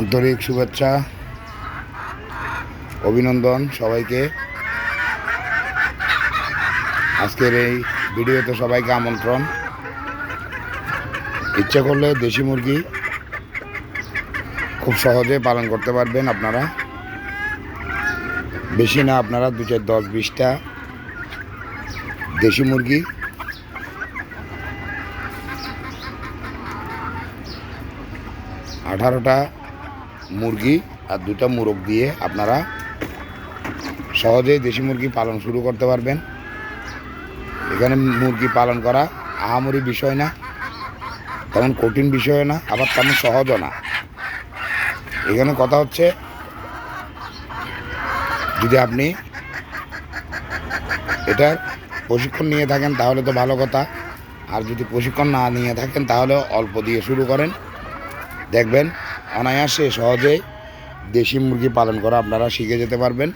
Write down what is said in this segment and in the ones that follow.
আন্তরিক শুভেচ্ছা, অভিনন্দন সবাইকে। আজকের এই ভিডিওতে সবাইকে আমন্ত্রণ। ইচ্ছে করলে দেশি মুরগি খুব সহজে পালন করতে পারবেন আপনারা। বেশি না, আপনারা দু চার দশ বিশটা দেশি মুরগি আঠারোটা মুরগি আর দুটা মুরগ দিয়ে আপনারা সহজেই দেশি মুরগি পালন শুরু করতে পারবেন। এখানে মুরগি পালন করা আহামরি বিষয় না, তেমন কঠিন বিষয় না, আবার তেমন সহজও না। এখানে কথা হচ্ছে, যদি আপনি এটার প্রশিক্ষণ নিয়ে থাকেন তাহলে তো ভালো কথা, আর যদি প্রশিক্ষণ না নিয়ে থাকেন তাহলে অল্প দিয়ে শুরু করেন। দেখবেন অনায়াসে সহজেই দেশি মুরগি পালন করা আপনারা শিখে যেতে পারবেন।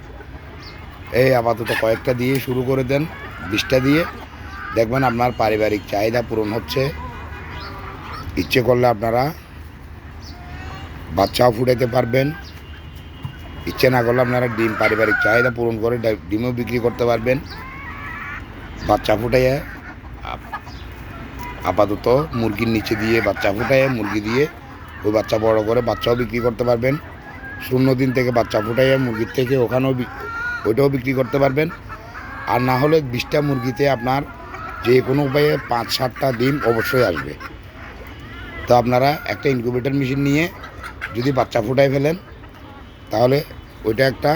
এই আপাতত কয়েকটা দিয়ে শুরু করে দেন, বিশটা দিয়ে। দেখবেন আপনার পারিবারিক চাহিদা পূরণ হচ্ছে। ইচ্ছে করলে আপনারা বাচ্চাও ফুটাইতে পারবেন। ইচ্ছে না করলে আপনারা ডিম, পারিবারিক চাহিদা পূরণ করে ডিমও বিক্রি করতে পারবেন। বাচ্চা ফুটাইয়া আপ- আপাতত মুরগির নিচে দিয়ে, বাচ্চা ফুটাইয়া মুরগি দিয়ে ওই বাচ্চা বড় করে বাচ্চাও বিক্রি করতে পারবেন। শূন্য দিন থেকে বাচ্চা ফুটাইয়া মুরগির থেকে ওখানেও ওইটাও বিক্রি করতে পারবেন। আর না হলে বিশটা মুরগিতে আপনার যে কোনো উপায়ে পাঁচ সাতটা ডিম অবশ্যই আসবে। তো আপনারা একটা ইনকিউবেটর মেশিন নিয়ে যদি বাচ্চা ফুটাই ফেলেন, তাহলে ওইটা একটা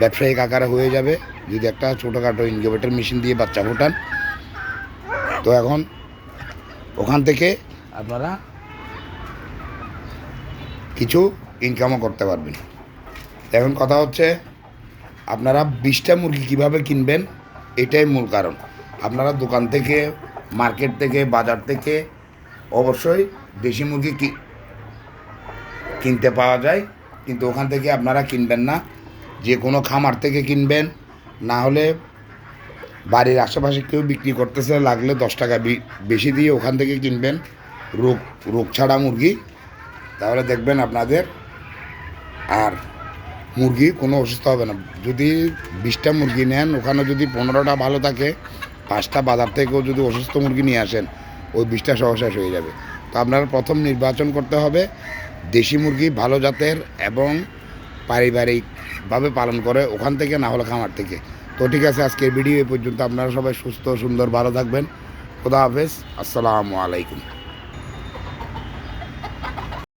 ব্যবসায়িক আকারে হয়ে যাবে। যদি একটা ছোটোখাটো ইনকিউবেটর মেশিন দিয়ে বাচ্চা ফুটান, তো এখন ওখান থেকে আপনারা কিছু ইনকামও করতে পারবেন। এখন কথা হচ্ছে, আপনারা বিশটা মুরগি কীভাবে কিনবেন, এটাই মূল কারণ। আপনারা দোকান থেকে, মার্কেট থেকে, বাজার থেকে অবশ্যই দেশি মুরগি কিনতে পাওয়া যায়। কিন্তু ওখান থেকে আপনারা কিনবেন না। যে কোনো খামার থেকে কিনবেন। না হলে বাড়ির আশেপাশে কেউ বিক্রি করতেছে, লাগলে দশ টাকা বেশি দিয়ে ওখান থেকে কিনবেন। রোগ রোগ ছাড়া মুরগি। তাহলে দেখবেন আপনাদের আর মুরগি কোনো অসুস্থ হবে না। যদি বিশটা মুরগি নেন, ওখানে যদি পনেরোটা ভালো থাকে, পাঁচটা বাজার থেকেও যদি অসুস্থ মুরগি নিয়ে আসেন, ওই বিশটা সহ শেষ হয়ে যাবে। তো আপনারা প্রথম নির্বাচন করতে হবে দেশি মুরগি ভালো জাতের এবং পারিবারিকভাবে পালন করে, ওখান থেকে না হলে খামার থেকে। তো ঠিক আছে, আজকের ভিডিও এই পর্যন্ত আপনারা সবাই সুস্থ, সুন্দর, ভালো থাকবেন। খোদা হাফেজ। আসসালামু আলাইকুম।